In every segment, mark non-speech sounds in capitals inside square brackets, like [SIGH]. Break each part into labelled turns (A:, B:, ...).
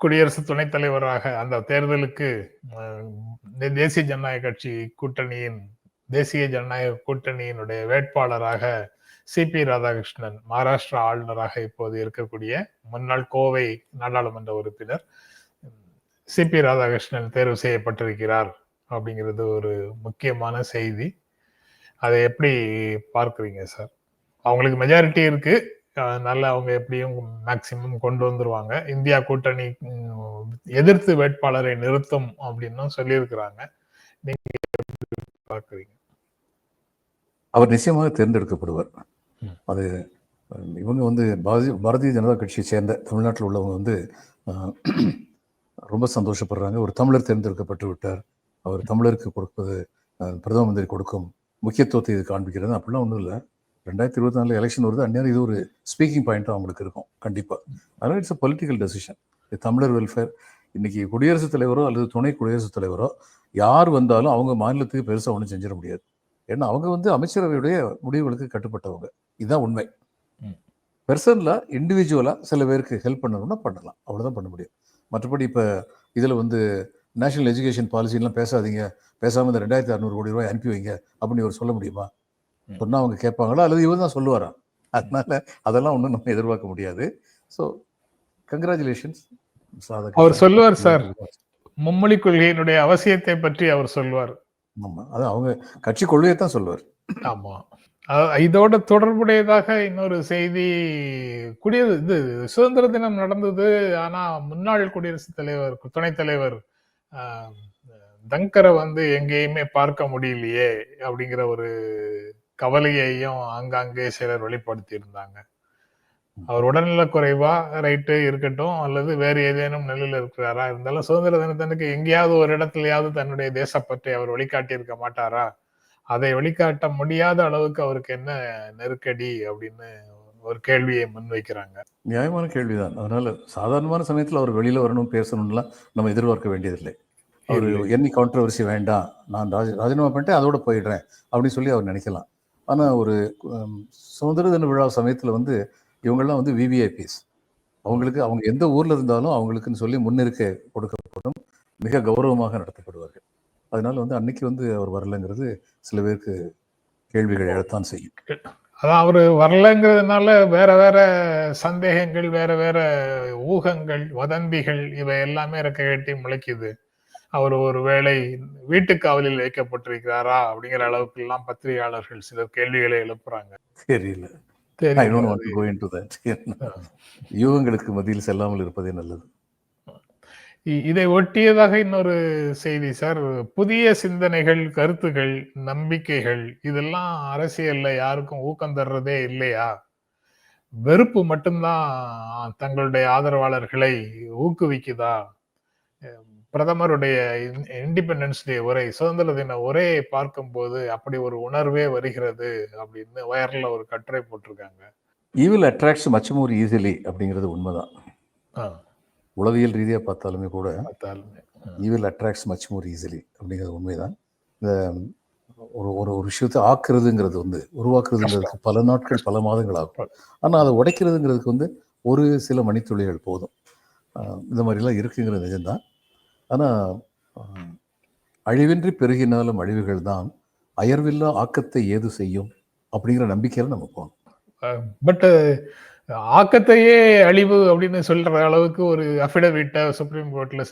A: குடியரசு துணைத் தலைவராக அந்த தேர்தலுக்கு தேசிய ஜனநாயக கட்சி கூட்டணியின் தேசிய ஜனநாயக கூட்டணியினுடைய வேட்பாளராக சிபி ராதாகிருஷ்ணன் மகாராஷ்டிரா ஆளுநராக இப்போது இருக்கக்கூடிய முன்னாள் கோவை நாடாளுமன்ற உறுப்பினர் சிபி ராதாகிருஷ்ணன் தேர்வு செய்யப்பட்டிருக்கிறார் அப்படிங்கிறது ஒரு முக்கியமான செய்தி. அதை எப்படி பார்க்குறீங்க சார்? அவங்களுக்கு மெஜாரிட்டி இருக்கு. அதனால அவங்க எப்படியும் மேக்சிமம் கொண்டு வந்துருவாங்க. இந்தியா கூட்டணி எதிர்த்து வேட்பாளரை நிறுத்தும் அப்படின்னு சொல்லியிருக்கிறாங்க. நீங்க பார்க்குறீங்க?
B: அவர் நிச்சயமாக தேர்ந்தெடுக்கப்படுவார். அது இவங்க வந்து பாரதிய பாரதிய ஜனதா கட்சியை சேர்ந்த தமிழ்நாட்டில் உள்ளவங்க வந்து ரொம்ப சந்தோஷப்படுறாங்க. ஒரு தமிழர் தேர்ந்தெடுக்கப்பட்டு விட்டார். அவர் தமிழருக்கு கொடுப்பது பிரதம மந்திரி கொடுக்கும் முக்கியத்துவத்தை இது காண்பிக்கிறது. அப்படிலாம் ஒன்றும் இல்லை. ரெண்டாயிரத்தி இருபத்தி நாலு எலெக்ஷன் வருது. அந்நேரம் இது ஒரு ஸ்பீக்கிங் பாயிண்ட்டாக அவங்களுக்கு இருக்கும். கண்டிப்பாக அதனால் இட்ஸ் அ பொலிட்டிக்கல் டெசிஷன் தமிழர் வெல்ஃபேர் இன்னைக்கு குடியரசுத் தலைவரோ அல்லது துணை குடியரசுத் தலைவரோ யார் வந்தாலும் அவங்க மாநிலத்துக்கு பெருசாக ஒன்றும் செஞ்சிட முடியாது. ஏன்னா அவங்க வந்து அமைச்சரவையுடைய முடிவுகளுக்கு கட்டுப்பட்டவங்க. இதுதான் உண்மை. பெர்சனில் இண்டிவிஜுவலாக சில பேருக்கு ஹெல்ப் பண்ணணும்னா பண்ணலாம். அவ்வளோதான் பண்ண முடியும். மற்றபடி இப்போ இதில் வந்து நேஷனல் எஜுகேஷன் பாலிசிலாம் பேசாதீங்க. பேசாமல் இந்த ரெண்டாயிரத்தி அறநூறு கோடி ரூபாய் அனுப்பி வைங்க அப்படின்னு இவர் சொல்ல முடியுமா. சொன்னால் அவங்க கேட்பாங்களா? அல்லது இவர் தான் சொல்லுவாரா? அதனால அதெல்லாம் ஒன்றும் நம்ம எதிர்பார்க்க முடியாது. ஸோ கங்க்ராச்சுலேஷன்ஸ்
A: அவர் சொல்லுவார் சார். மும்மொழி கொள்கையினுடைய அவசியத்தை பற்றி அவர் சொல்வார்
B: ஆமாம் அது அவங்க கட்சி கொள்கையை தான் சொல்லுவார்.
A: ஆமா. அஹ் இதோட தொடர்புடையதாக இன்னொரு செய்தி குடியரசு இது சுதந்திர தினம் நடந்தது. ஆனா முன்னாள் குடியரசுத் தலைவர் துணைத் தலைவர் ஆஹ், தங்கரை வந்து எங்கேயுமே பார்க்க முடியலையே அப்படிங்கிற ஒரு கவலையையும் அங்கங்கே சிலர் வெளிப்படுத்தி இருந்தாங்க அவர் உடல்நலக் குறைவா ரைட்டு இருக்கட்டும் அல்லது வேறு ஏதேனும் நிலையில இருக்கிறாரா? இருந்தாலும் சுதந்திர தினத்தன்னைக்கு எங்கேயாவது ஒரு இடத்துலயாவது தன்னுடைய தேசப்பற்றை அவர் வெளிக்காட்டி இருக்க மாட்டாரா? அதை வெளிக்காட்ட முடியாத அளவுக்கு அவருக்கு என்ன நெருக்கடி அப்படின்னு ஒரு கேள்வியை முன்வைக்கிறாங்க
B: நியாயமான கேள்விதான். அதனால சாதாரணமான சமயத்தில் அவர் வெளியில வரணும் பேசணும்லாம் நம்ம எதிர்பார்க்க வேண்டியதில்லை. அவர். என்னி கான்ட்ரவர்சி வேண்டாம் நான் ராஜ ராஜினாமா பண்ணிட்டு அதோட போயிடுறேன் அப்படின்னு சொல்லி அவர் நினைக்கலாம். ஆனால் ஒரு சுதந்திர தின விழா சமயத்தில் வந்து இவங்கெல்லாம் வந்து விவிஐபிஸ் அவங்களுக்கு அவங்க எந்த ஊரில் இருந்தாலும் அவங்களுக்குன்னு சொல்லி முன்னிருக்கை கொடுக்கப்படும் மிக கௌரவமாக நடத்தப்படுவார்கள். அதனால வந்து அன்னைக்கு வந்து அவர் வரலைங்கிறது சில பேருக்கு கேள்விகள் எழத்தான் செய்யும்.
A: அதான் அவர் வரலங்கிறதுனால வேற வேற சந்தேகங்கள் வேற வேற ஊகங்கள் வதந்திகள் இவை எல்லாமே ரெக்க கேட்டி முளைக்குது. அவர் ஒரு வேளை வீட்டு காவலில் வைக்கப்பட்டிருக்கிறாரா அப்படிங்கிற அளவுக்கு எல்லாம் பத்திரிகையாளர்கள் சிலர் கேள்விகளை எழுப்புறாங்க.
B: தெரியல. யூகங்களுக்கு மத்தியில் செல்லாமல் இருப்பதே நல்லது.
A: இதை ஒட்டியதாக இன்னொரு செய்தி சார். புதிய சிந்தனைகள் கருத்துகள் நம்பிக்கைகள் இதெல்லாம் அரசியல்ல யாருக்கும் ஊக்கம் தர்றதே இல்லையா? வெறுப்பு மட்டும்தான் தங்களுடைய ஆதரவாளர்களை ஊக்குவிக்குதா? பிரதமருடைய இண்டிபெண்டன்ஸ் டே உரை சுதந்திர தின உரையை பார்க்கும்போது அப்படி ஒரு உணர்வே வருகிறது அப்படின்னு வயர்ல ஒரு கட்டுரை போட்டிருக்காங்க.
B: Evil attracts much more easily அப்படிங்கிறது உண்மைதான். உளவியல் ரீதியாக பார்த்தாலுமே கூட
A: பார்த்தாலுமே
B: evil attracts much more easily அப்படிங்கிறது உண்மைதான். இந்த ஒரு ஒரு ஒரு விஷயத்தை ஆக்குறதுங்கிறது வந்து உருவாக்குறதுங்கிறதுக்கு பல நாட்கள் பல மாதங்கள் ஆகும். ஆனால் அதை உடைக்கிறதுங்கிறதுக்கு வந்து ஒரு சில மணித்துளிகள் போதும். இந்த மாதிரிலாம் இருக்குங்கிறது நிஜம்தான். ஆனால் அழிவின்றி பெருகினாலும் அழிவுகள் தான் அயர்வில்லா ஆக்கத்தை ஏது செய்யும் அப்படிங்கிற நம்பிக்கையில் நம்ம போகணும்.
A: பட் ஆக்கத்தையே அழிவு அப்படின்னு சொல்ற அளவுக்கு ஒரு அஃபிடவிட்ட சுப்ரீம் கோர்ட்ல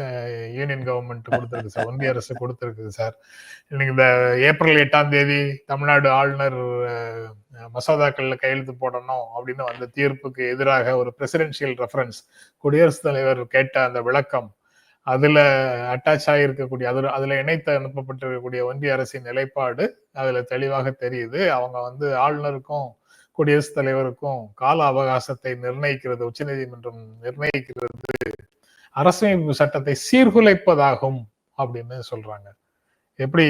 A: யூனியன் கவர்மெண்ட் கொடுத்துருக்கு சார். ஒன்றிய அரசு கொடுத்துருக்குது சார். இன்னைக்கு இந்த ஏப்ரல் எட்டாம் தேதி தமிழ்நாடு ஆளுநர் மசோதாக்கள்ல கையெழுத்து போடணும் அப்படின்னு வந்த தீர்ப்புக்கு எதிராக ஒரு பிரசிடென்சியல் ரெஃபரன்ஸ் குடியரசுத் தலைவர் கேட்ட அந்த விளக்கம் அதுல அட்டாச் ஆகியிருக்கக்கூடிய அது அதுல இணைத்து அனுப்பப்பட்டிருக்கக்கூடிய ஒன்றிய அரசின் நிலைப்பாடு அதுல தெளிவாக தெரியுது அவங்க வந்து ஆளுநருக்கும் குடியரசுத் தலைவருக்கும் கால அவகாசத்தை நிர்ணயிக்கிறது உச்சநீதிமன்றம் நிர்ணயிக்கிறது அரசமைப்பு சட்டத்தை சீர்குலைப்பதாகும் அப்படின்னு சொல்றாங்க எப்படி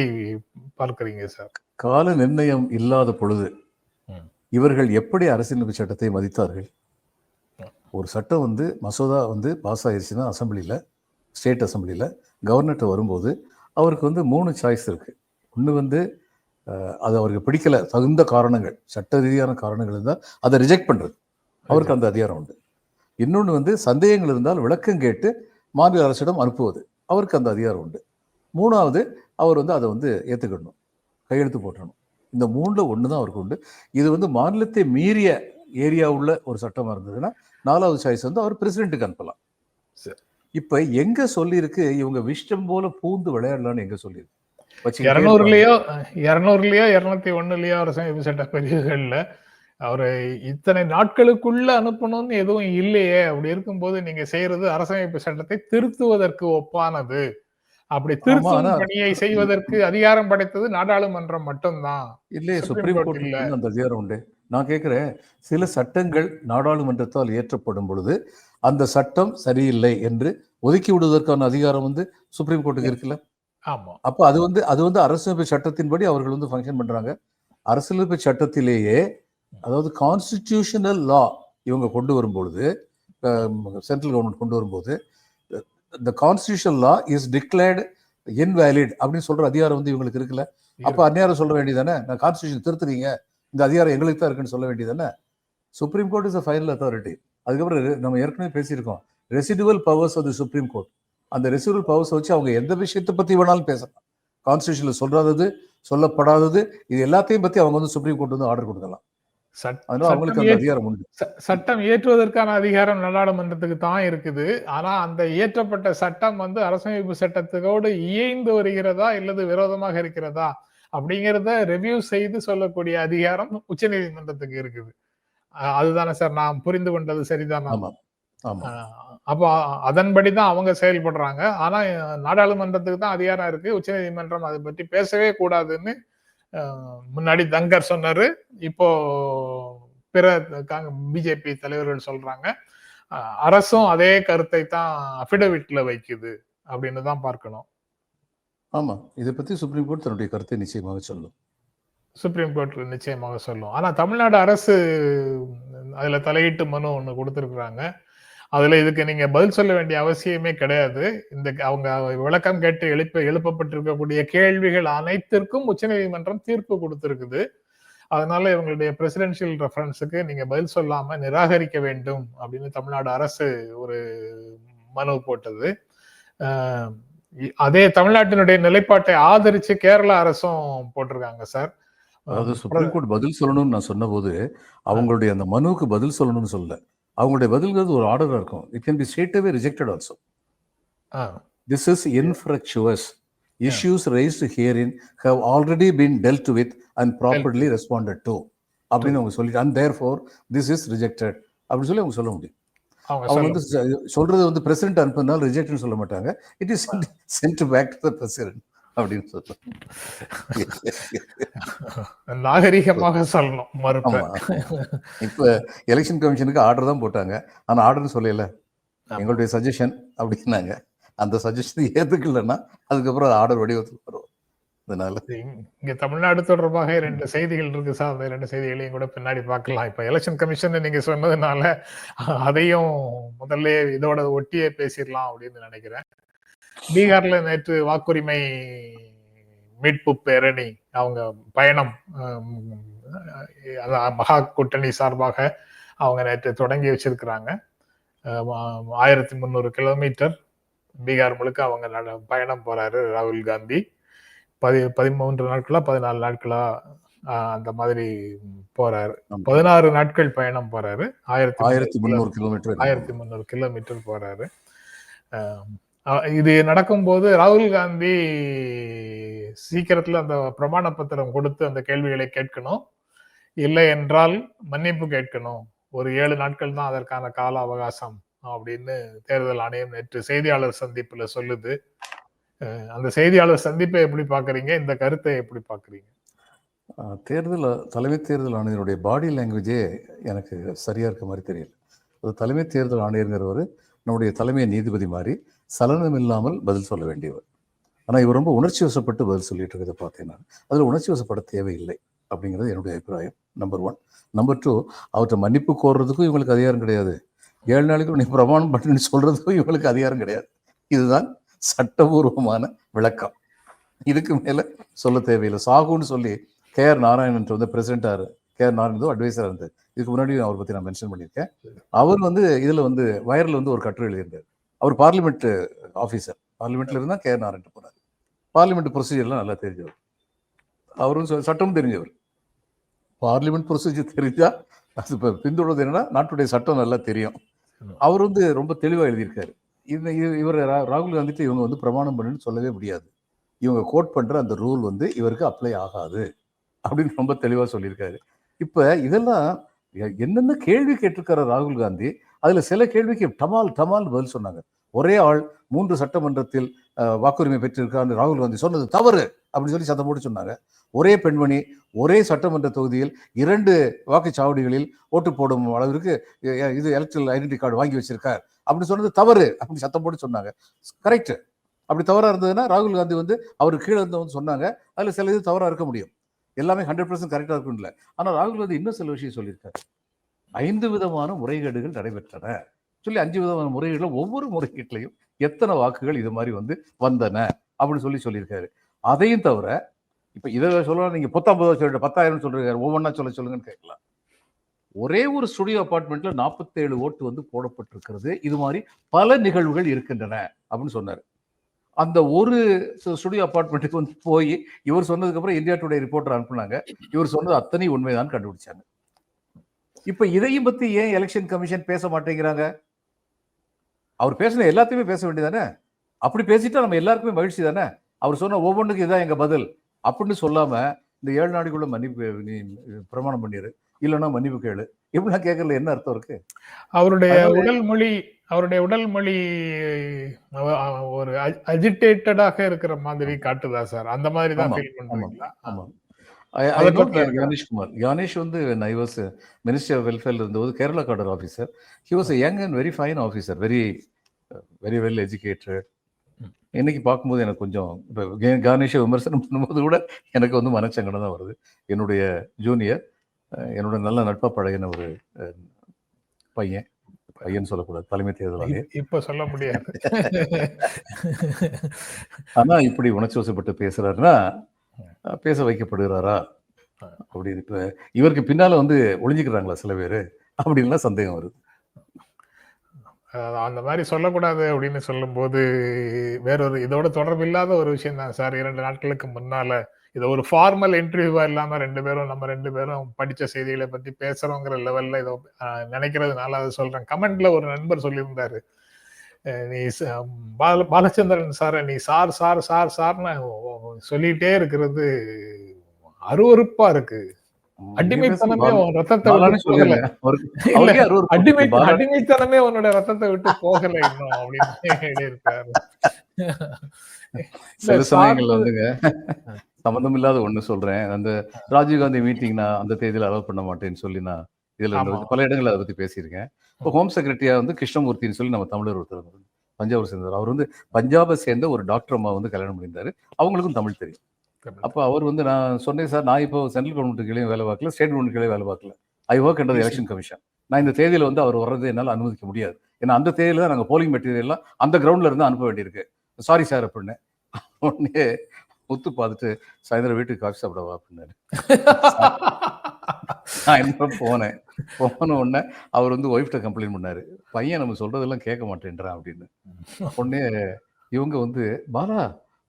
A: பார்க்கறீங்க சார்
B: கால நிர்ணயம் இல்லாத பொழுது. இவர்கள் எப்படி அரசியலமைப்பு சட்டத்தை மதித்தார்கள். ஒரு சட்டம் வந்து மசோதா வந்து பாஸ் ஆயிருச்சுன்னா அசம்பிளியில் ஸ்டேட் அசம்பிளியில் கவர்னர்கிட்ட வரும்போது அவருக்கு வந்து மூணு சாய்ஸ் இருக்குது ஒன்று வந்து அது அவருக்கு பிடிக்கல தகுந்த காரணங்கள் சட்ட ரீதியான காரணங்கள் இருந்தால் அதை ரிஜெக்ட் பண்ணுறது அவருக்கு அந்த அதிகாரம் உண்டு. இன்னொன்று வந்து சந்தேகங்கள் இருந்தால் விளக்கம் கேட்டு மாநில அரசிடம் அனுப்புவது. அவருக்கு அந்த அதிகாரம் உண்டு. மூணாவது அவர் வந்து அதை வந்து ஏற்றுக்கிடணும் கையெழுத்து போட்டணும். இந்த மூணில் ஒன்று தான் அவருக்கு உண்டு. இது வந்து மாநிலத்தை மீறிய ஏரியா உள்ள ஒரு சட்டமாக இருந்ததுன்னா நாலாவது சாய்ஸ் வந்து அவர் பிரசிடென்ட்டுக்கு அனுப்பலாம்.
A: சரி.
B: இப்போ எங்க சொல்லியிருக்கு? இவங்க விஷ்டம் போல பூந்து விளையாடலாம்னு எங்க சொல்லியிருக்கு.
A: இருநூறுலயோ இருநூறுலயோ இருநூத்தி ஒண்ணுலயோ அரசமைப்பு சட்ட பிரிவுகள்ல அவரை இத்தனை நாட்களுக்குள்ள அனுப்பணும்னு எதுவும் இல்லையே. அப்படி இருக்கும்போது நீங்க செய்யறது அரசமைப்பு சட்டத்தை திருத்துவதற்கு ஒப்பானது. அப்படி திருத்தும் பணியை செய்வதற்கு அதிகாரம் படைத்தது நாடாளுமன்றம் மட்டும்தான்.
B: இல்லையே
A: சுப்ரீம் கோர்ட்.
B: அந்த அதிகாரம் உண்டு. நான் கேட்கிறேன் சில சட்டங்கள் நாடாளுமன்றத்தால் இயற்றப்படும் பொழுது அந்த சட்டம் சரியில்லை என்று ஒதுக்கி விடுவதற்கான அதிகாரம் வந்து சுப்ரீம் கோர்ட்டுக்கு இருக்குல்ல?
A: ஆமா.
B: அப்ப அது வந்து அது வந்து அரசியலமைப்பு சட்டத்தின்படி அவர்கள் வந்து ஃபங்க்ஷன் பண்றாங்க. அரசியலமைப்பு சட்டத்திலேயே அதாவது கான்ஸ்டிடியூஷனல் லா இவங்க கொண்டு வரும்பொழுது சென்ட்ரல் கவர்மெண்ட் கொண்டு வரும்போது the constitutional law is declared invalid அப்படின்னு சொல்ற அதிகாரம் வந்து இவங்களுக்கு இருக்குல்ல? அப்ப அந்நேரம் சொல்ல வேண்டியதானே நான் கான்ஸ்டியூஷன் திருத்துறீங்க. இந்த அதிகாரம் எங்களுக்கு தான் இருக்குன்னு சொல்ல வேண்டியதானே supreme court is a final authority அதுக்கப்புறம் நம்ம ஏற்கனவே பேசியிருக்கோம். Residual powers of the supreme court அந்த ரெசிடுவல் பவர்ஸ் வச்சு அவங்க எந்த விஷயத்தை பத்தி வேணாலும் பேசலாம். கான்ஸ்டியூஷன்ல சொல்றாதது சொல்லப்படாதது இது எல்லாத்தையும் பத்தி அவங்க வந்து சுப்ரீம் கோர்ட் வந்து ஆர்டர் கொடுக்கலாம்.
A: சட்டம் இயற்றுவதற்கான அதிகாரம் நாடாளுமன்றத்துக்கு தான் இருக்குது. ஆனா அந்த இயற்றப்பட்ட சட்டம் வந்து அரசமைப்பு சட்டத்துக்கோடு இயைந்து வருகிறதா இல்லது விரோதமாக இருக்கிறதா? அப்படிங்கிறத ரெவியூ செய்து சொல்லக்கூடிய அதிகாரம் உச்சநீதிமன்றத்துக்கு இருக்குது. அஹ் அதுதானே சார் நான் புரிந்து கொண்டது சரிதானா? அப்போ அதன்படி தான் அவங்க செயல்படுறாங்க. ஆனா நாடாளுமன்றத்துக்கு தான் அதிகாரம் இருக்கு. உச்சநீதிமன்றம் அதை பற்றி பேசவே கூடாதுன்னு முன்னாடி தங்கர் சொன்னாரு. இப்போ பிற பிஜேபி தலைவர்கள் சொல்றாங்க. அரசும் அதே கருத்தை தான் அபிடவிட்ல வைக்குது. அப்படின்னு தான் பார்க்கணும்.
B: ஆமாம் இதை பற்றி சுப்ரீம் கோர்ட் தன்னுடைய கருத்தை நிச்சயமாக சொல்லும்.
A: சுப்ரீம் கோர்ட் நிச்சயமாக சொல்லும். ஆனால் தமிழ்நாடு அரசு அதில் தலையீட்டு மனு ஒன்று கொடுத்துருக்குறாங்க. அதில் இதுக்கு நீங்கள் பதில் சொல்ல வேண்டிய அவசியமே கிடையாது. இந்த அவங்க விளக்கம் கேட்டு எழுப்ப எழுப்பப்பட்டிருக்கக்கூடிய கேள்விகள் அனைத்திற்கும் உச்சநீதிமன்றம் தீர்ப்பு கொடுத்துருக்குது. அதனால இவங்களுடைய பிரசிடென்சியல் ரெஃபரன்ஸுக்கு நீங்கள் பதில் சொல்லாமல் நிராகரிக்க வேண்டும் அப்படின்னு தமிழ்நாடு அரசு ஒரு மனு போட்டது. அதே தமிழ்நாட்டினுடைய நிலைப்பாட்டை ஆதரிச்சு கேரளா அரசும் போட்டிருக்காங்க சார்.
B: அதாவது சுப்ரீம் கோர்ட் பதில் சொல்லணும்னு நான் சொன்னபோது அவங்களுடைய அந்த மனுவுக்கு பதில் சொல்லணும்னு சொல்லல. அவங்களுடைய பதில்ங்கிறது ஒரு ஆர்டரா இருக்கும். It can be straight rejected also
A: uh
B: This is infructuous. Issues raised herein have already been dealt with and properly responded to. அப்படின்னு அவங்க சொல்லிட்டு and therefore this is rejected அப்படின்னு சொல்லி அவங்க சொல்ல முடியும்.
A: அவங்க
B: வந்து சொல்றது வந்து பிரசிடென்ட் அனுப்புனால ரிஜெக்ட்னு சொல்ல மாட்டாங்க. It is sent back to the president அப்படின்னு சொல்லுவாங்க
A: நாகரிகமாக சொல்லணும்
B: இப்ப எலெக்ஷன் கமிஷனுக்கு ஆர்டர் தான் போட்டாங்க. ஆனா ஆர்டர்னு சொல்லல. எங்களுடைய சஜஷன் அப்படின்னாங்க. அந்த சஜஷன் ஏத்துக்கலன்னா அதுக்கப்புறம் ஆர்டர் வடிவத்தில் வரும். அதனால.
A: இங்க தமிழ்நாடு தொடர்பாக ரெண்டு செய்திகள் இருக்கு சார். அந்த ரெண்டு செய்திகளையும் கூட பின்னாடி பார்க்கலாம். இப்ப எலெக்ஷன் கமிஷன் நீங்க சொன்னதுனால அதையும் முதல்ல இதோட ஒட்டியே பேசிடலாம் அப்படின்னு நினைக்கிறேன். பீகார்ல நேற்று வாக்குரிமை மீட்பு பேரணி அவங்க பயணம் மகா கூட்டணி சார்பாக அவங்க நேற்று தொடங்கி வச்சிருக்கிறாங்க. ஆயிரத்தி முந்நூறு கிலோமீட்டர் பீகார் முழுக்க அவங்க நட- பயணம் போறாரு ராகுல் காந்தி. பதி பதிமூன்று நாட்களா பதினாலு நாட்களா அந்த மாதிரி போறாரு. பதினாறு நாட்கள் பயணம் போறாரு. ஆயிரத்தி
B: ஆயிரத்தி முந்நூறு கிலோமீட்டர்
A: ஆயிரத்தி முந்நூறு கிலோமீட்டர் போறாரு. இது நடக்கும்போது ராகுல் காந்தி சீக்கிரத்துல அந்த பிரமாண பத்திரம் கொடுத்து அந்த கேள்விகளை கேட்கணும். இல்லை என்றால் மன்னிப்பு கேட்கணும். ஒரு ஏழு நாட்கள் தான் அதற்கான கால அவகாசம் அப்படின்னு தேர்தல் ஆணையம் நேற்று செய்தியாளர் சந்திப்புல சொல்லுது. அந்த செய்தியாளர் சந்திப்பை எப்படி பார்க்குறீங்க? இந்த கருத்தை எப்படி
B: பார்க்குறீங்க? தேர்தல் தலைமை தேர்தல் ஆணையருடைய பாடி லாங்குவேஜே எனக்கு சரியாக இருக்க மாதிரி தெரியல. அது தலைமை தேர்தல் ஆணையருங்கிறவர் நம்முடைய தலைமை நீதிபதி மாதிரி சலனம் இல்லாமல் பதில் சொல்ல வேண்டியவர். ஆனால் இவர் ரொம்ப உணர்ச்சி வசப்பட்டு பதில் சொல்லிட்டு இருக்கிறத பார்த்தேன் நான். அதில் உணர்ச்சி வசப்பட தேவையில்லை அப்படிங்கிறது என்னுடைய அபிப்பிராயம். நம்பர் ஒன் நம்பர் டூ அவற்றை மன்னிப்பு கோர்றதுக்கும் இவங்களுக்கு அதிகாரம் கிடையாது. ஏழு நாளைக்கு நீ பிரமாணம் பண்ணுன்னு சொல்கிறதுக்கும் இவங்களுக்கு அதிகாரம் கிடையாது. இதுதான் சட்டபூர்வமான விளக்கம். இதுக்கு மேல சொல்ல தேவையில்லை. சாகுன்னு சொல்லி கே ஆர் நாராயணன் வந்து பிரசிடென்டாரு கே ஆர் நாராயணன் அட்வைசரா இருந்தார். இதுக்கு முன்னாடி அவரை பத்தி நான் மென்ஷன் பண்ணியிருக்கேன். அவர் வந்து இதுல வந்து வயர்ல வந்து ஒரு கட்டுரை எழுதியிருந்தார். அவர் பார்லிமெண்ட் ஆஃபீஸர் பார்லிமெண்ட்ல இருந்தா கே ஆர் நாராயணன் போனார். பார்லிமெண்ட் ப்ரொசீஜர்லாம் நல்லா தெரிஞ்சவர். அவரும் சட்டமும் தெரிஞ்சவர். பார்லிமெண்ட் ப்ரொசீஜர் தெரிஞ்சா அது இப்போ பின்தொடர்றது என்னன்னா நாட்டுடைய சட்டம் நல்லா தெரியும். அவர் வந்து ரொம்ப தெளிவாக எழுதியிருக்காரு. இந்த இ- இவர் ரா- ராகுல் காந்திட்டு இவங்க வந்து பிரமாணம் பண்ணுன்னு சொல்லவே முடியாது. இவங்க கோட் பண்ணுற அந்த ரூல் வந்து இவருக்கு அப்ளை ஆகாது அப்படின்னு ரொம்ப தெளிவாக சொல்லியிருக்காரு. இப்போ இதெல்லாம் என்னென்ன கேள்வி கேட்டிருக்காரு ராகுல் காந்தி அதில் சில கேள்விக்கு டமால் டமால் பதில் சொன்னாங்க. ஒரே ஆள் மூன்று சட்டமன்றத்தில் வாக்குரிமை பெற்றிருக்கான்னு ராகுல் காந்தி சொன்னது தவறு. அப்படின்னு சொல்லி சத்தம் போட்டு சொன்னாங்க. ஒரே பெண்மணி ஒரே சட்டமன்ற தொகுதியில் இரண்டு வாக்குச்சாவடிகளில் ஓட்டு போடும் அளவிற்கு இது எலக்ட்ரல் ஐடென்டி கார்டு வாங்கி வச்சிருக்கார். அப்படின்னு சொன்னது தவறு அப்படின்னு சத்தம் போட்டு சொன்னாங்க. கரெக்ட் அப்படி தவறாக இருந்ததுன்னா ராகுல் காந்தி வந்து அவர் கீழே இருந்தவங்க சொன்னாங்க. அதில் சில இது தவறாக இருக்க முடியும். எல்லாமே ஹண்ட்ரட் பர்சன்ட் கரெக்டாக இருக்கும் ஆனால் ராகுல் காந்தி இன்னும் சில விஷயம் சொல்லியிருக்காரு. ஐந்து விதமான முறைகேடுகள் நடைபெற்றன. சொல்லி அஞ்சு விதமான முறைகேடுல ஒவ்வொரு முறைகேட்டிலையும் எத்தனை வாக்குகள் இது மாதிரி வந்து வந்தன அப்படின்னு சொல்லி சொல்லியிருக்காரு. அதையும் தவிர இப்போ இதை சொல்லலாம் நீங்கள் பத்தொன்பது சொல்லிட்டு பத்தாயிரம் சொல்கிறீங்க ஒவ்வொன்றா சொல்ல சொல்லுங்கன்னு கேட்கலாம். ஒரே ஒரு ஸ்டுடியோ அப்பார்ட்மெண்ட்டில் நாற்பத்தேழு ஓட்டு வந்து போடப்பட்டிருக்கிறது. இது மாதிரி பல நிகழ்வுகள் இருக்கின்றன அப்படின்னு சொன்னார். அந்த ஒரு ஸ்டுடியோ அப்பார்ட்மெண்ட்டுக்கு வந்து போய் இவர் சொன்னதுக்கப்புறம் இந்தியா டுடே ரிப்போர்ட்டர் அனுப்புனாங்க. இவர் சொன்னது அத்தனை உண்மைதான் கண்டுபிடிச்சாங்க. இப்போ இதையும் பற்றி ஏன் எலெக்ஷன் கமிஷன் பேச மாட்டேங்கிறாங்க? அவர் பேசின எல்லாத்தையுமே பேச வேண்டியதானே? அப்படி பேசிட்டா நம்ம எல்லாருக்குமே மகிழ்ச்சி தானே? அவர் சொன்ன ஒவ்வொன்றுக்கும் இதான் எங்க பதில். அப்படின்னு சொல்லாம இந்த ஏழு நாடுக்குள்ள மன்னிப்பு நீ பிரமாணம் பண்ணிரு. இல்லைன்னா மன்னிப்பு கேளு. இப்படிலாம் கேட்கறதுல என்ன அர்த்தம் இருக்கு?
A: அவருடைய உடல் மொழி அவருடைய உடல் மொழி ஒரு அஜிடேட்டடாக இருக்கிற மாதிரி காட்டுதா சார்? அந்த மாதிரி தான் ஃபீல்
B: கணேஷ் குமார். கணேஷ் வந்து ஐ வாஸ் மினிஸ்டர் ஆஃப் வெல்ஃபேர்ல இருந்தபோது Kerala cadre officer he was young and very fine officer very very well educated இன்னைக்கு பார்க்கும்போது எனக்கு கொஞ்சம் இப்போ கணேஷை விமர்சனம் [LAUGHS] பண்ணும்போது கூட எனக்கு வந்து மனச்சங்கடம் தான் வருது. என்னுடைய ஜூனியர் என்னோட நல்ல நட்பா பழகின ஒரு பையன் பையன் சொல்லக்கூடாது தலைமை தேர்தல்
A: இப்ப சொல்ல முடியாது. [LAUGHS]
B: ஆனா இப்படி உணர்ச்சி வசப்பட்டு பேசுறாருன்னா பேச வைக்கப்படுகிறாரா? அப்படின்னு இப்ப இவருக்கு பின்னால வந்து ஒளிஞ்சுக்கிறாங்களா சில பேரு? அப்படின்லாம் சந்தேகம் வருது.
A: அந்த மாதிரி சொல்லக்கூடாது அப்படின்னு சொல்லும்போது வேறொரு இதோட தொடர்பு இல்லாத ஒரு விஷயம் தான் சார். இரண்டு நாட்களுக்கு முன்னால இது ஒரு ஃபார்மல் இன்டர்வியூவா இல்லாம ரெண்டு பேரும் நம்ம ரெண்டு பேரும் படிச்ச செய்திகளை பத்தி பேசுறோங்கிற லெவல்ல இதோ நினைக்கிறதுனால அதை சொல்றேன். கமெண்ட்ல ஒரு நண்பர் சொல்லியிருந்தாரு. நீ பால பாலச்சந்திரன் சார் நீ சார் சார் சார் சார்னு சொல்லிட்டே இருக்கிறது அருவறுப்பா இருக்கு. அடிமைத்தனமே உன் ரத்தத்தை விட்டு போகல. அடிமை அடிமைத்தனமே உன்னோட ரத்தத்தை விட்டு போகல இன்னும் அப்படின்னு
B: சில சமயங்கள்ல வந்துங்க இல்லாத ஒண்ணு சொல்றேன். அந்த ராஜீவ்காந்தி மீட்டிங் நான் அந்த தேதியில அலோவ் பண்ண மாட்டேன்னு சொல்லி நான் இதுல பல இடங்கள்ல அதை பத்தி பேசியிருக்கேன். இப்போ ஹோம் செக்ரட்டரியா வந்து கிருஷ்ணமூர்த்தின்னு சொல்லி நம்ம தமிழர் ஒருத்தர். பஞ்சாபை சேர்ந்தவர். அவர் வந்து பஞ்சாபை சேர்ந்த ஒரு டாக்டர் அம்மா வந்து கல்யாணம் பண்ணியிருந்தாரு. அவங்களுக்கும் தமிழ் தெரியும். அப்போ அவர் வந்து நான் சொன்னேன் சார் நான் இப்போ சென்ட்ரல் கவர்மெண்ட் கீழே வேலை பார்க்கல ஸ்டேட் கவர்மெண்ட் கீழே வேலை பார்க்கல. I work under election commission நான் இந்த தேதியில வந்து அவர் வர்றது என்னால் அனுமதிக்க முடியாது. ஏன்னா அந்த தேதியில தான் நாங்கள் போலிங் மெட்டீரியல்லாம் அந்த கிரவுண்ட்ல இருந்து அனுப்ப வேண்டியிருக்கு. சாரி சார் அப்படின்னு. உடனே முத்து பார்த்துட்டு சாயந்தரம் வீட்டுக்கு காஃபி சாப்பிட வா அப்படின்னாரு நான் என்ன போனேன். போன உடனே அவர் வந்து ஒய்ஃப்ட்ட கம்ப்ளைண்ட் பண்ணாரு. பையன் நம்ம சொல்றதெல்லாம் கேட்க மாட்டேன்றான் அப்படின்னு. உடனே இவங்க வந்து பாலா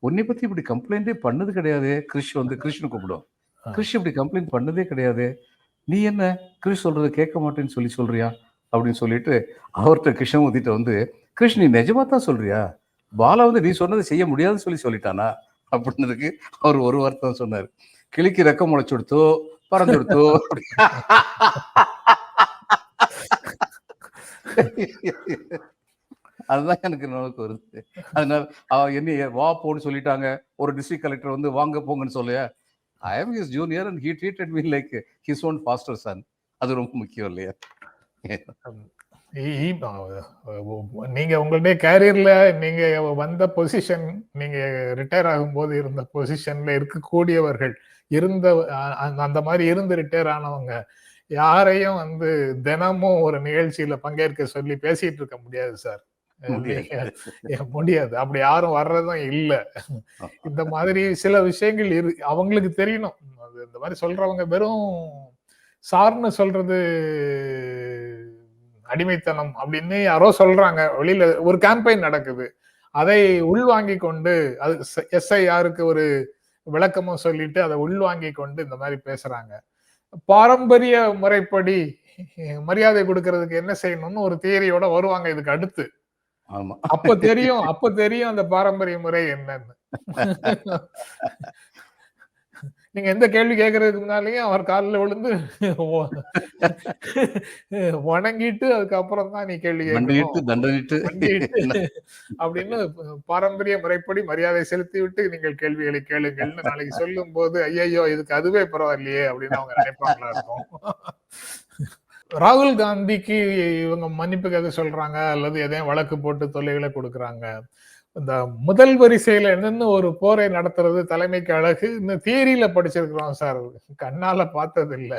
B: உன்னை பத்தி இப்படி கம்ப்ளைண்டே பண்ணது கிடையாது? கிறிஷ் வந்து கிருஷ்ண கூப்பிடும். கிறிஷ் இப்படி கம்ப்ளைண்ட் பண்ணதே கிடையாது? நீ என்ன? கிறிஷ் சொல்றதை கேட்க மாட்டேன்னு சொல்லி சொல்றியா? அப்படின்னு சொல்லிட்டு அவர்கிட்ட கிருஷ்ணமூர்த்திட்ட வந்து கிருஷ் நீ நிஜமா தான் சொல்றியா? பாலா வந்து நீ சொன்னதை செய்ய முடியாதுன்னு சொல்லி சொல்லிட்டானா? அப்படின்னதுக்கு அவர் ஒரு வார்த்தை தான் சொன்னார். கிளிக்கு ரெக்கம் முளைச்சு கொடுத்தோ பறந்து கொடுத்தோ [LAUGHS] அதுதான் எனக்கு நினைவுக்கு வருது. அதனால அவ என்ன வா போன்னு சொல்லிட்டாங்க. ஒரு டிஸ்ட்ரிக்ட் கலெக்டர் வந்து வாங்க போங்கன்னு சொல்லையா I am his junior and he treated me like his own foster son அது ரொம்ப முக்கியம் இல்லையா?
A: இ- நீங்க உங்களுடைய கேரியர்ல நீங்க வந்த பொசிஷன் நீங்க ரிட்டையர் ஆகும்போது இருந்த பொசிஷன்ல இருக்கக்கூடியவர்கள் இருந்த அந்த- அந்த மாதிரி இருந்து ரிட்டையர் ஆனவங்க யாரையும் வந்து தினமும் ஒரு நிகழ்ச்சியில பங்கேற்க சொல்லி பேசிட்டு இருக்க முடியாது சார்.
B: முடியாது.
A: அப்படி யாரும் வர்றதும் இல்ல. இந்த மாதிரி சில விஷயங்கள் இரு அவங்களுக்கு தெரியணும். அது இந்த மாதிரி சொல்றவங்க வெறும் சார்னு சொல்றது அடிமைத்தனம் அப்படின்னு யாரோ சொல்றாங்க. வெளியில ஒரு கேம்பெயின் நடக்குது. அதை உள்வாங்கி கொண்டு அது எஸ்ஐஆருக்கு ஒரு விளக்கமும் சொல்லிட்டு அதை உள்வாங்கி கொண்டு இந்த மாதிரி பேசுறாங்க. பாரம்பரிய முறைப்படி மரியாதை கொடுக்கறதுக்கு என்ன செய்யணும்னு ஒரு தியரியோட வருவாங்க இதுக்கு அடுத்து.
B: ஆமா.
A: அப்ப தெரியும் அப்ப தெரியும் அந்த பாரம்பரிய முறை என்னன்னு. நீங்க எந்த கேள்வி கேட்கறதுக்கு முன்னாலேயும் அவர் காலில் விழுந்து வணங்கிட்டு அதுக்கப்புறம் தான் நீ கேள்வி
B: தண்டனிட்டு
A: அப்படின்னு பாரம்பரிய முறைப்படி மரியாதை செலுத்தி விட்டு நீங்கள் கேள்விகளை கேளுங்கள்னு நாளைக்கு சொல்லும் போது ஐயையோ இதுக்கு அதுவே பரவாயில்லையே அப்படின்னு அவங்க நினைப்பாங்களா இருக்கும். ராகுல் காந்திக்கு இவங்க மன்னிப்பு கேட்க சொல்றாங்க அல்லது எதையும் வழக்கு போட்டு தொல்லைகளை கொடுக்கறாங்க. இந்த முதல் வரிசையில நின்று ஒரு போரை நடத்துறது தலைமைக்கு அழகு. இந்த தியரியில படிச்சிருக்கிறோம் சார். கண்ணால பார்த்தது இல்ல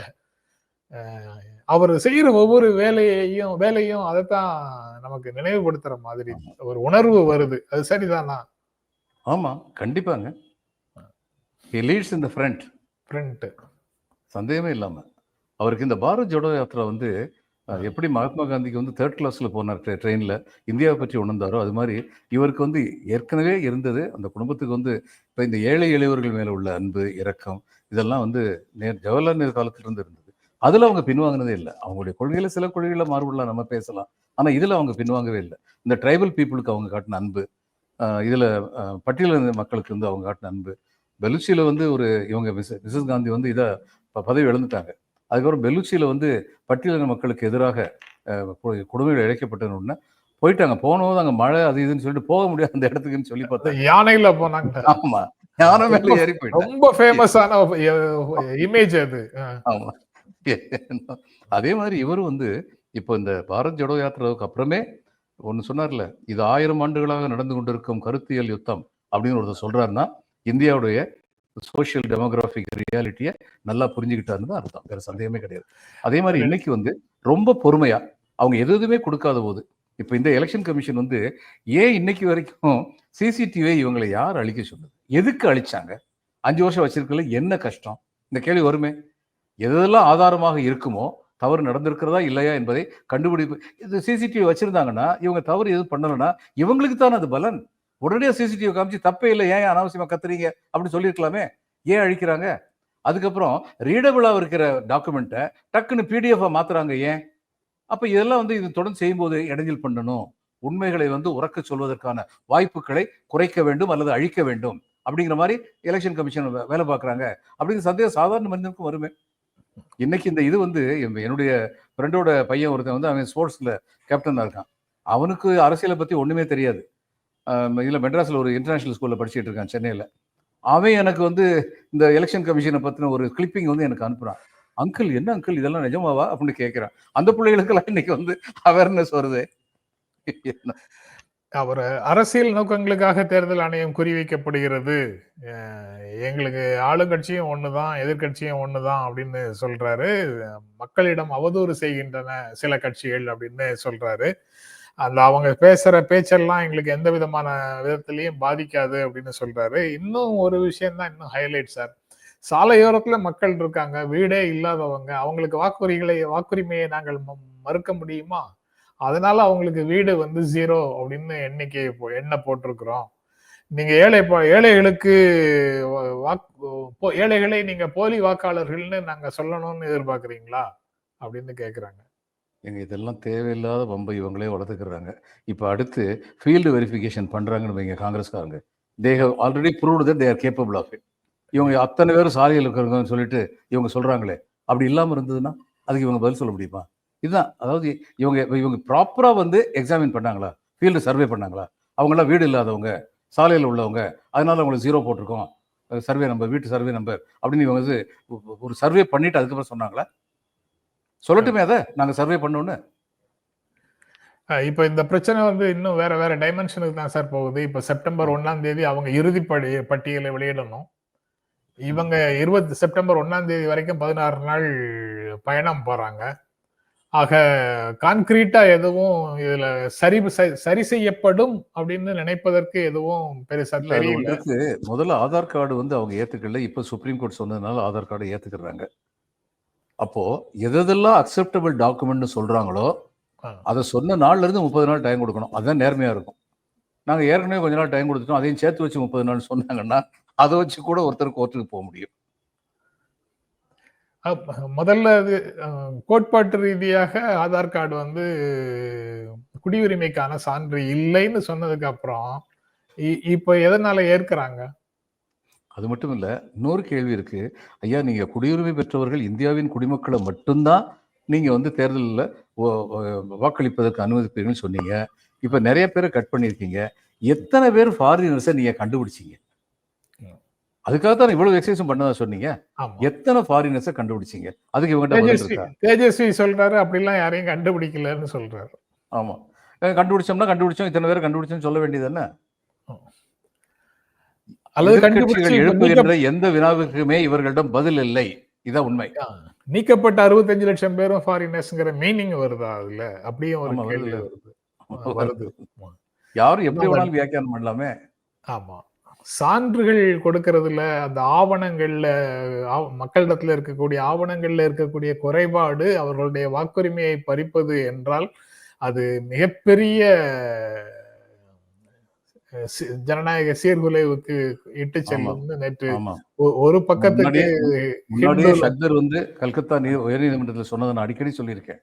A: அவர் செய்யற ஒவ்வொரு வேலையையும் வேலையும் அதைத்தான் நமக்கு நினைவுபடுத்துற மாதிரி ஒரு உணர்வு வருது. அது சரிதானா?
B: ஆமா கண்டிப்பாங்க. லீட்ஸ் இந்த ஃப்ரண்ட்
A: ஃப்ரண்ட்
B: சந்தேகமே இல்லாம. அவருக்கு இந்த பாரத் ஜோடோ யாத்திரா வந்து எப்படி மகாத்மா காந்திக்கு வந்து தேர்ட் கிளாஸ்ல போனார் ட்ரெயின்ல இந்தியாவை பற்றி உணர்ந்தாரோ அது மாதிரி இவருக்கு வந்து ஏற்கனவே இருந்தது அந்த குடும்பத்துக்கு வந்து இப்போ இந்த ஏழை எளியவர்கள் மேல உள்ள அன்பு இரக்கம் இதெல்லாம் வந்து நேர் ஜவஹர்லால் நேரு காலத்துல இருந்து இருந்தது. அதுல அவங்க பின்வாங்கினதே இல்லை. அவங்களுடைய கொள்கையில சில கொள்கைகளை மாறுபடலாம் நம்ம பேசலாம். ஆனா இதுல அவங்க பின்வாங்கவே இல்லை. இந்த ட்ரைபல் பீப்புளுக்கு அவங்க காட்டின அன்பு இதுல பட்டியலின மக்களுக்கு வந்து அவங்க காட்டின அன்பு பெலுச்சியில வந்து ஒரு இவங்க மிஸ் மிஸ்ஸஸ் காந்தி வந்து இதை பதவி இழந்துட்டாங்க. அதுக்கப்புறம் பெலுச்சியில வந்து பட்டியலின மக்களுக்கு எதிராக கொடுமைகள் இழைக்கப்பட்ட உடனே போயிட்டாங்க. போனதும் அங்க மழை அது இதுன்னு சொல்லிட்டு போக முடியாது அந்த இடத்துக்குன்னு சொல்லி பார்த்தா
A: யானையில போனாங்க.
B: ஆமா. யானை மேல ஏறி
A: ரொம்ப ஃபேமஸான இமேஜ் அது.
B: ஆமா. அதே மாதிரி இவரும் வந்து இப்போ இந்த பாரத் ஜோடோ யாத்திராவுக்கு அப்புறமே ஒன்று சொன்னார்ல இது ஆயிரம் ஆண்டுகளாக நடந்து கொண்டிருக்கும் கருத்தியல் யுத்தம் அப்படின்னு ஒருத்தர் சொல்றாருன்னா இந்தியாவுடைய சோஷியல் டெமோகிராஃபிக் ரியாலிட்டியை நல்லா புரிஞ்சுக்கிட்டாருன்னு தான் அர்த்தம். வேற சந்தேகமே கிடையாது. அதே மாதிரி இன்னைக்கு வந்து ரொம்ப பொறுமையா அவங்க எது எதுவுமே கொடுக்காத போது இப்போ இந்த எலெக்ஷன் கமிஷன் வந்து ஏன் இன்னைக்கு வரைக்கும் சிசிடிவி இவங்களை யார் அழிக்க சொன்னது? எதுக்கு அழிச்சாங்க? அஞ்சு வருஷம் வச்சிருக்கல என்ன கஷ்டம்? இந்த கேள்வி வருமே? எதெல்லாம் ஆதாரமாக இருக்குமோ தவறு நடந்திருக்கிறதா இல்லையா என்பதை கண்டுபிடிப்பு இது சிசிடிவி வச்சிருந்தாங்கன்னா இவங்க தவறு எதுவும் பண்ணலைன்னா இவங்களுக்கு தான் அது பலன்? உடனடியாக சிசிடிவி காமிச்சு தப்பே இல்லை ஏன் அனாவசியமாக கத்துறீங்க? அப்படின்னு சொல்லியிருக்கலாமே. ஏன் அழிக்கிறாங்க? அதுக்கப்புறம் ரீடபிளாக இருக்கிற டாக்குமெண்ட்டை டக்குன்னு பிடிஎஃப்பை மாத்துறாங்க ஏன்? அப்போ இதெல்லாம் வந்து இது தொடர்ந்து செய்யும்போது இடைஞ்சல் பண்ணணும். உண்மைகளை வந்து உறக்க சொல்வதற்கான வாய்ப்புகளை குறைக்க வேண்டும் அல்லது அழிக்க வேண்டும் அப்படிங்கிற மாதிரி எலெக்ஷன் கமிஷன் வேலை பார்க்குறாங்க. அப்படிங்கிற சந்தேகம் சாதாரண மனிதனுக்கும் வருமே. இன்னைக்கு இந்த இது வந்து என் என்னுடைய ஃப்ரெண்டோட பையன் ஒருத்தன் வந்து அவன் ஸ்போர்ட்ஸில் கேப்டனாக இருக்கான். அவனுக்கு அரசியலை பற்றி ஒன்றுமே தெரியாது. இதில் மெட்ராஸில் ஒரு இன்டர்நேஷனல் ஸ்கூலில் படிச்சுட்டு இருக்கான் சென்னையில். அவன் எனக்கு வந்து இந்த எலெக்ஷன் கமிஷனை பற்றின ஒரு கிளிப்பிங் வந்து எனக்கு அனுப்புகிறான் அங்கிள் என்ன அங்கிள் இதெல்லாம் நிஜமாவா? அப்படின்னு கேட்குறான் அந்த பிள்ளைகளுக்கெல்லாம் இன்னைக்கு வந்து அவேர்னஸ் வருது. என்ன
A: அவர் அரசியல் நோக்கங்களுக்காக தேர்தல் ஆணையம் குறிவைக்கப்படுகிறது. எங்களுக்கு ஆளுங்கட்சியும் ஒண்ணுதான் எதிர்க்கட்சியும் தான் அப்படின்னு சொல்றாரு. மக்களிடம் அவதூறு செய்கின்றன சில கட்சிகள் அப்படின்னு சொல்றாரு. அந்த அவங்க பேசுற பேச்செல்லாம் எங்களுக்கு எந்த விதமான விதத்திலையும் பாதிக்காது அப்படின்னு சொல்றாரு. இன்னும் ஒரு விஷயம் தான் இன்னும் ஹைலைட் சார் சாலையோரத்துல மக்கள் இருக்காங்க வீடே இல்லாதவங்க அவங்களுக்கு வாக்குரிகளை வாக்குரிமையை நாங்கள் மறுக்க முடியுமா? அதனால அவங்களுக்கு வீடு வந்து ஜீரோ அப்படின்னு எண்ணிக்கை போ- எண்ண போட்டிருக்கிறோம். நீங்க ஏழை ஏழைகளுக்கு வாக்கு போ- ஏழைகளை நீங்க போலி வாக்காளர்கள்னு நாங்க சொல்லணும்னு எதிர்பார்க்குறீங்களா? அப்படின்னு கேக்குறாங்க.
B: எங்க இதெல்லாம் தேவையில்லாத பம்பை இவங்களே வளர்த்துக்கிறாங்க. இப்போ அடுத்து ஃபீல்டு வெரிஃபிகேஷன் பண்ணுறாங்கன்னு வைங்க காங்கிரஸ்காரங்க. They have already proved that they are capable of it இவங்க அத்தனை பேரும் சாலையில் இருக்கிறவங்கன்னு சொல்லிட்டு இவங்க சொல்கிறாங்களே அப்படி இல்லாமல் இருந்ததுன்னா அதுக்கு இவங்க பதில் சொல்ல முடியுமா? இதுதான் அதாவது இவங்க இவங்க ப்ராப்பராக வந்து எக்ஸாமின் பண்ணாங்களா? ஃபீல்டு சர்வே பண்ணாங்களா? அவங்களாம் வீடு இல்லாதவங்க சாலையில் உள்ளவங்க அதனால அவங்களுக்கு ஜீரோ போட்டிருக்கோம். சர்வே நம்பர் வீட்டு சர்வே நம்பர் அப்படின்னு இவங்க வந்து ஒரு சர்வே பண்ணிட்டு அதுக்கப்புறம் சொன்னாங்களா? சொல்லட்டுமே அதை நாங்க சர்வே பண்ணோன்னு.
A: இப்ப இந்த பிரச்சனை வந்து இன்னும் வேற வேற டைமென்ஷனுக்கு தான் சார் போகுது. இப்ப செப்டம்பர் ஒண்ணாம் தேதி அவங்க இறுதி படி பட்டியலை வெளியிடணும். இவங்க இருபது செப்டம்பர் ஒண்ணாம் தேதி வரைக்கும் பதினாறு நாள் பயணம் போறாங்க. ஆக கான்கிரீட்டா எதுவும் இதுல சரி சரி செய்யப்படும் அப்படின்னு நினைப்பதற்கு எதுவும் பெருசா தெரியல.
B: முதல்ல ஆதார் கார்டு வந்து அவங்க ஏத்துக்கல. இப்ப சுப்ரீம் கோர்ட் சொன்னதுனால ஆதார் கார்டு ஏத்துக்கிறாங்க. அப்போ எதெல்லாம் அக்செப்டபிள் டாக்குமெண்ட்னு சொல்றாங்களோ
A: ஆ.
B: அதை சொன்ன நாள்ல இருந்து முப்பது நாள் டைம் கொடுக்கணும். அதுதான் நேர்மையா இருக்கும். நாங்க ஏற்கனவே கொஞ்ச நாள் டைம் கொடுத்துட்டோம். அதையும் சேர்த்து வச்சு முப்பது நாள் சொன்னாங்கன்னா அதை வச்சு கூட ஒருத்தர் கோர்ட்டுக்கு போக முடியும்.
A: முதல்ல அது கோட்பாட்டு ரீதியாக ஆதார் கார்டு வந்து குடியுரிமைக்கான சான்று இல்லைன்னு சொன்னதுக்கு அப்புறம் இப்ப எதனால ஏற்கிறாங்க?
B: அது மட்டும் இல்ல இன்னொரு கேள்வி இருக்கு. ஐயா நீங்க குடியுரிமை பெற்றவர்கள் இந்தியாவின் குடிமக்களை மட்டும்தான் நீங்க வந்து தேர்தலில் வாக்களிப்பதற்கு அனுமதிப்பீங்கன்னு சொன்னீங்க. இப்ப நிறைய பேரை கட் பண்ணியிருக்கீங்க. எத்தனை பேர் ஃபாரினர்ஸை நீங்க கண்டுபிடிச்சீங்க. அதுக்காக தான் இவ்வளவு எக்ஸசைஸும் பண்ணதா சொன்னீங்க? எத்தனை ஃபாரினர்ஸை கண்டுபிடிச்சீங்க? அதுக்கு பதில்
A: தேஜஸ்வி சொல்றாரு அப்படிலாம் யாரையும் கண்டுபிடிக்கலன்னு சொல்றாரு.
B: ஆமா. கண்டுபிடிச்சோம்னா கண்டுபிடிச்சோம். இத்தனை பேரை கண்டுபிடிச்சோம்னு சொல்ல வேண்டியது என்ன
A: அல்லது கண்டுபிடிச்சு
B: எழுப்புகின்ற எந்த வினாவுக்குமே இவர்களிடம் பதில் இல்லை. இதான் உண்மை.
A: நீக்க- நீக்கப்பட்ட அறுபத்தஞ்சு லட்சம் பேரும் ஃபாரினர்ஸ்ங்கிற மீனிங் வருதா அதுல? அப்படியும் ஒரு கேள்வி
B: வருது. யாரும் எப்படி. வேணாலும் வியாக்கியானம் பண்ணலாமே.
A: ஆமா. சான்றுகள் கொடுக்கறதுல அந்த ஆவணங்கள்ல ஆவ- மக்களிடத்துல இருக்கக்கூடிய ஆவணங்கள்ல இருக்கக்கூடிய குறைபாடு அவர்களுடைய வாக்குரிமையை பறிப்பது என்றால் அது மிகப்பெரிய ஜனநாயக சீர்குலைவுக்கு இட்டு செல்லும்னு நேற்று ஒரு பக்கத்துக்கு
B: முன்னாடியே ஷக்தர் வந்து கல்கத்தா நீ உயர்நீதிமன்றத்தில் சொன்னதை நான் அடிக்கடி சொல்லியிருக்கேன்.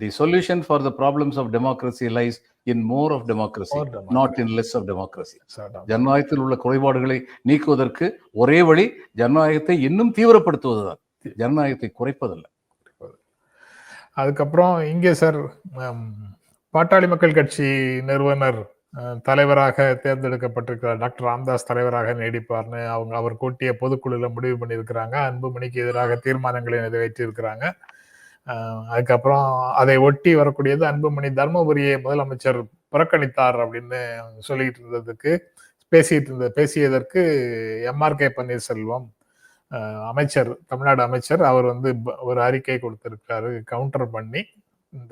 B: The solution for the problems of democracy lies in more of democracy. Not in less of democracy. ஜனநாயகத்தில் உள்ள குறைபாடுகளை நீக்குவதற்கு ஒரே வழி ஜனநாயகத்தை இன்னும் தீவிரப்படுத்துவதுதான். ஜனநாயகத்தை குறைப்பதல்ல.
A: அதுக்கப்புறம் இங்கே சார் பாட்டாளி மக்கள் கட்சி நிறுவனர் தலைவராக தேர்ந்தெடுக்கப்பட்டிருக்கிறார் டாக்டர் ராம்தாஸ் தலைவராக நீடிப்பார்னு அவங்க அவர் கூட்டிய பொதுக்குழுல முடிவு பண்ணியிருக்கிறாங்க. அன்புமணிக்கு எதிராக தீர்மானங்களை நிறைவேற்றியிருக்கிறாங்க. அதுக்கப்புறம் அதை ஒட்டி வரக்கூடியது அன்புமணி தர்மபுரியை முதலமைச்சர் புறக்கணித்தார் அப்படின்னு சொல்லிட்டு இருந்ததுக்கு பேசிட்டு இருந்த பேசியதற்கு எம்ஆர்கே பன்னீர்செல்வம் அமைச்சர் தமிழ்நாடு அமைச்சர் அவர் வந்து ஒரு அறிக்கை கொடுத்திருக்காரு கவுண்டர் பண்ணி.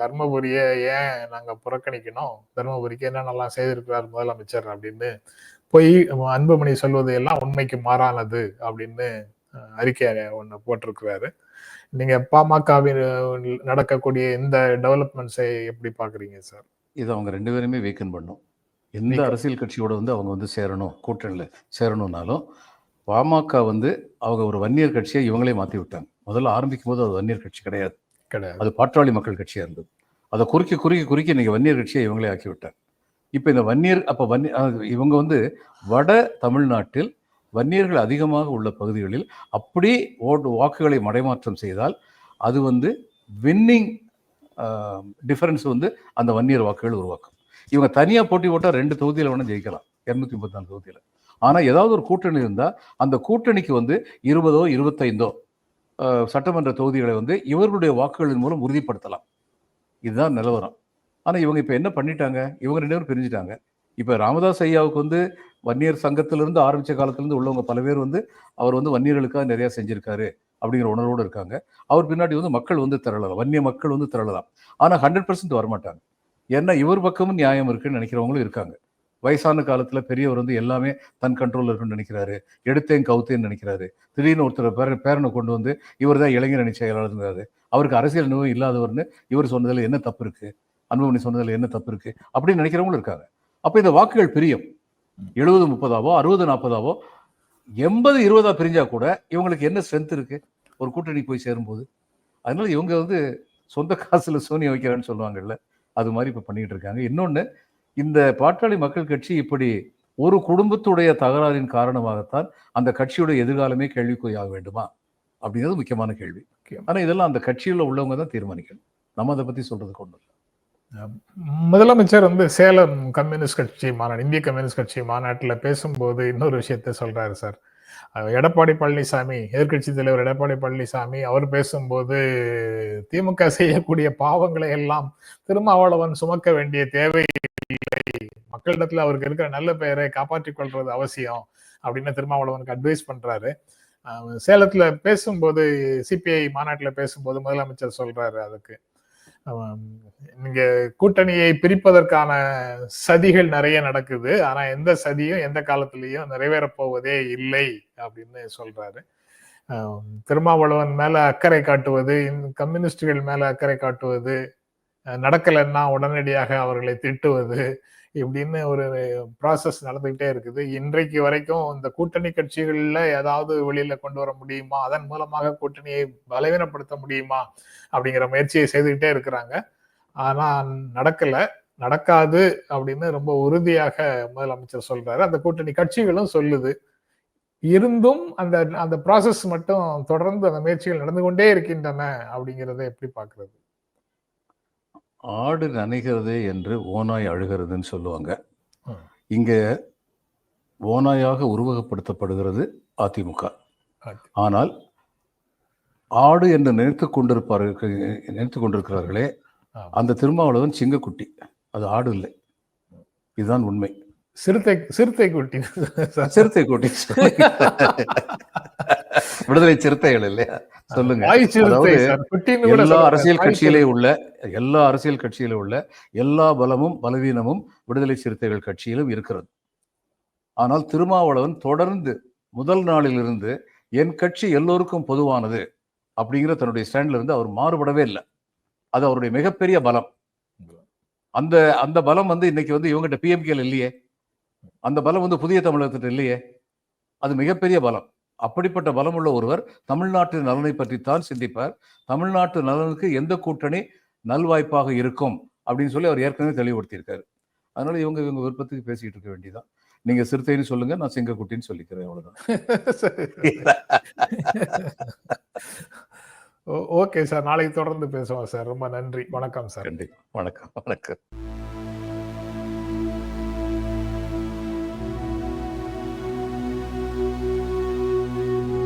A: தர்மபுரியை ஏன் நாங்க புறக்கணிக்கணும்? தர்மபுரிக்கு என்னென்னலாம் செய்திருக்கிறார் முதலமைச்சர் அப்படின்னு போய் அன்புமணி சொல்வது எல்லாம் உண்மைக்கு மாறானது அப்படின்னு அறிக்கை ஒன்று போட்டிருக்கிறாரு. நீங்க பாமகவின் நடக்கக்கூடிய இந்த டெவலப்மெண்ட்ஸை எப்படி பாக்குறீங்க சார்?
B: இது அவங்க ரெண்டு பேருமே வீக்கன் பண்ணும். எந்த. அரசியல் கட்சியோட வந்து அவங்க வந்து சேரணும் கூட்டணியில் சேரணும்னாலும் பாமக வந்து அவங்க ஒரு வன்னியர் கட்சியை இவங்களே மாற்றி விட்டாங்க முதல்ல ஆரம்பிக்கும் போது அது வன்னியர் கட்சி கிடையாது.
A: கிடையாது.
B: அது பாட்டாளி மக்கள் கட்சியாக இருந்தது. அதை குறுக்கி குறுக்கி குறுக்கி இன்னைக்கு வன்னியர் கட்சியை இவங்களே ஆக்கிவிட்டார் இப்போ இந்த வன்னியர் அப்போ வன்னி இவங்க வந்து வட தமிழ்நாட்டில் வன்னியர்கள் அதிகமாக உள்ள பகுதிகளில் அப்படி ஓட்டு வாக்குகளை மடைமாற்றம் செய்தால் அது வந்து வின்னிங் டிஃபரன்ஸ் வந்து அந்த வன்னியர் வாக்குகள் உருவாக்கும். இவங்க தனியாக போட்டி போட்டால் ரெண்டு தொகுதியில் வேணால் ஜெயிக்கலாம். இரநூத்தி முப்பத்தி நாலு தொகுதியில். ஆனால் ஏதாவது ஒரு கூட்டணி இருந்தால் அந்த கூட்டணிக்கு வந்து இருபதோ இருபத்தைந்தோ சட்டமன்ற தொகுதிகளை வந்து இவர்களுடைய வாக்குகளின் மூலம் உறுதிப்படுத்தலாம். இதுதான் நிலவரம். ஆனால் இவங்க இப்போ என்ன பண்ணிட்டாங்க? இவங்க ரெண்டு பேரும் பிரிஞ்சுட்டாங்க. இப்போ ராமதாஸ் ஐயாவுக்கு வந்து வன்னியர் சங்கத்திலிருந்து ஆரம்பித்த காலத்திலேருந்து உள்ளவங்க பல பேர் வந்து அவர் வந்து வன்னியர்களுக்காக நிறையா செஞ்சுருக்காரு அப்படிங்கிற உணர்வோடு இருக்காங்க. அவர் பின்னாடி வந்து மக்கள் வந்து திரளலாம். வன்னிய மக்கள் வந்து திரளலாம். ஆனால் ஹண்ட்ரட் பர்சன்ட் வரமாட்டாங்க. ஏன்னா இவர் பக்கமும் நியாயம் இருக்குன்னு நினைக்கிறவங்களும் இருக்காங்க. வயசான காலத்தில் பெரியவர் வந்து எல்லாமே தன் கண்ட்ரோலில் இருக்குன்னு நினைக்கிறாரு. எடுத்தேன் கவுத்தேன்னு நினைக்கிறாரு. திடீர்னு ஒருத்தர் பேர பேரனை கொண்டு வந்து இவர் தான் இளைஞர் அணி செயலாளருங்கிறாரு அவருக்கு அரசியல் அனுபவம் இல்லாதவர்னு இவர் சொன்னதில் என்ன தப்பு இருக்கு? அன்புமணி சொன்னதில் என்ன தப்பு இருக்கு? அப்படின்னு நினைக்கிறவங்களும் இருக்காங்க. அப்போ இந்த வாக்குகள் பிரியும். எழுபது முப்பதாவோ அறுபது நாற்பதாவோ எண்பது இருபதா பிரிஞ்சா கூட இவங்களுக்கு என்ன ஸ்ட்ரென்த் இருக்கு? ஒரு கூட்டணி போய் சேரும்போது. அதனால இவங்க வந்து சொந்த காசுல சோனியா வைக்கிறான்னு சொல்லுவாங்கல்ல. அது மாதிரி இப்போ பண்ணிட்டு இருக்காங்க. இன்னொன்று இந்த பாட்டாளி மக்கள் கட்சி இப்படி ஒரு குடும்பத்துடைய தகராறின் காரணமாகத்தான் அந்த கட்சியோட எதிர்காலமே கேள்விக்குறியாக வேண்டுமா? அப்படிங்கிறது முக்கியமான கேள்வி.
A: முக்கியம்.
B: ஆனா இதெல்லாம் அந்த கட்சியில் உள்ளவங்க தான் தீர்மானிக்கணும். நம்ம அதை பத்தி சொல்றதுக்கு ஒன்றும் இல்லை.
A: முதலமைச்சர் வந்து சேலம் கம்யூனிஸ்ட் கட்சி மாநாடு இந்திய கம்யூனிஸ்ட் கட்சி மாநாட்டில் பேசும்போது இன்னொரு விஷயத்த சொல்றாரு சார். எடப்பாடி பழனிசாமி எதிர்க்கட்சி தலைவர் எடப்பாடி பழனிசாமி அவர் பேசும்போது திமுக செய்யக்கூடிய பாவங்களை எல்லாம் திருமாவளவன் சுமக்க வேண்டிய தேவை இல்லை மக்களிடத்துல அவருக்கு இருக்கிற நல்ல பெயரை காப்பாற்றிக் கொள்றது அவசியம் அப்படின்னு திருமாவளவனுக்கு அட்வைஸ் பண்றாரு. சேலத்துல பேசும்போது சிபிஐ மாநாட்டில் பேசும்போது முதலமைச்சர் சொல்றாரு அதுக்கு. ஆம், நீங்க கூட்டணியை பிரிப்பதற்கான சதிகள் நிறைய நடக்குது. ஆனா எந்த சதியும் எந்த காலத்திலயும் நிறைவேறப் போவதே இல்லை அப்படின்னு சொல்றாரு. திருமாவளவன் மேல அக்கறை காட்டுவது கம்யூனிஸ்டுகள் மேல அக்கறை காட்டுவது நடக்கலைன்னா உடனடியாக அவர்களை திட்டுவது இப்படின்னு ஒரு ப்ராசஸ் நடந்துக்கிட்டே இருக்குது. இன்றைக்கு வரைக்கும் இந்த கூட்டணி கட்சிகளில் ஏதாவது வெளியில கொண்டு வர முடியுமா? அதன் மூலமாக கூட்டணியை பலவீனப்படுத்த முடியுமா? அப்படிங்கிற முயற்சியை செய்துக்கிட்டே இருக்கிறாங்க. ஆனால் நடக்கலை. நடக்காது அப்படின்னு ரொம்ப உறுதியாக முதலமைச்சர் சொல்றாரு. அந்த கூட்டணி கட்சிகளும் சொல்லுது. இருந்தும் அந்த அந்த ப்ராசஸ் மட்டும் தொடர்ந்து அந்த முயற்சிகள் நடந்து கொண்டே இருக்கின்றன அப்படிங்கிறத எப்படி பார்க்கறது?
B: ஆடு நனைகிறதே என்று ஓநாய் அழுகிறதுன்னு சொல்லுவாங்க. இங்க ஓநாயாக உருவகப்படுத்தப்படுகிறது அதிமுக
A: அது.
B: ஆனால் ஆடு என்று நினைத்து கொண்டிருப்பார்கள் நினைத்து கொண்டிருக்கிறார்களே. அந்த திருமாவளவன் சிங்கக்குட்டி அது ஆடு இல்லை இதுதான் உண்மை
A: சிறுத்தை சிறுத்தை குட்டி.
B: சிறுத்தை குட்டி. விடுதலை சிறுத்தைகள் இல்லையா? சொல்லுங்க. எல்லா. அரசியல் கட்சியிலே. உள்ள எல்லா அரசியல் கட்சியிலே உள்ள எல்லா பலமும் பலவீனமும் விடுதலை சிறுத்தைகள் கட்சியிலும் இருக்கிறது. ஆனால் திருமாவளவன் தொடர்ந்து முதல் நாளிலிருந்து என் கட்சி எல்லோருக்கும் பொதுவானது அப்படிங்கிற தன்னுடைய ஸ்டாண்ட்ல இருந்து அவர் மாறுபடவே இல்லை. அது அவருடைய மிகப்பெரிய பலம். அந்த அந்த பலம் வந்து இன்னைக்கு வந்து இவங்ககிட்ட பிஎம்கேல இல்லையே. அந்த பலம் வந்து புதிய தமிழகத்திட்ட இல்லையே? அது மிகப்பெரிய பலம். அப்படிப்பட்ட பலம் உள்ள ஒருவர் தமிழ்நாட்டு நலனை பற்றித்தான் சிந்திப்பார். தமிழ்நாட்டு நலனுக்கு எந்த கூட்டணி நல்வாய்ப்பாக இருக்கும் அப்படின்னு சொல்லி அவர் ஏற்கனவே தெளிவுபடுத்தியிருக்காரு. அதனால இவங்க இவங்க விருப்பத்துக்கு பேசிட்டு இருக்க வேண்டியதான் நீங்க சிறுத்தைன்னு சொல்லுங்க நான் சிங்கக்குட்டின்னு சொல்லிக்கிறேன் அவ்வளவுதான். [LAUGHS]
A: Okay sir. நாளைக்கு தொடர்ந்து பேசுவோம் சார். ரொம்ப நன்றி. வணக்கம் சார்.
B: வணக்கம். வணக்கம்.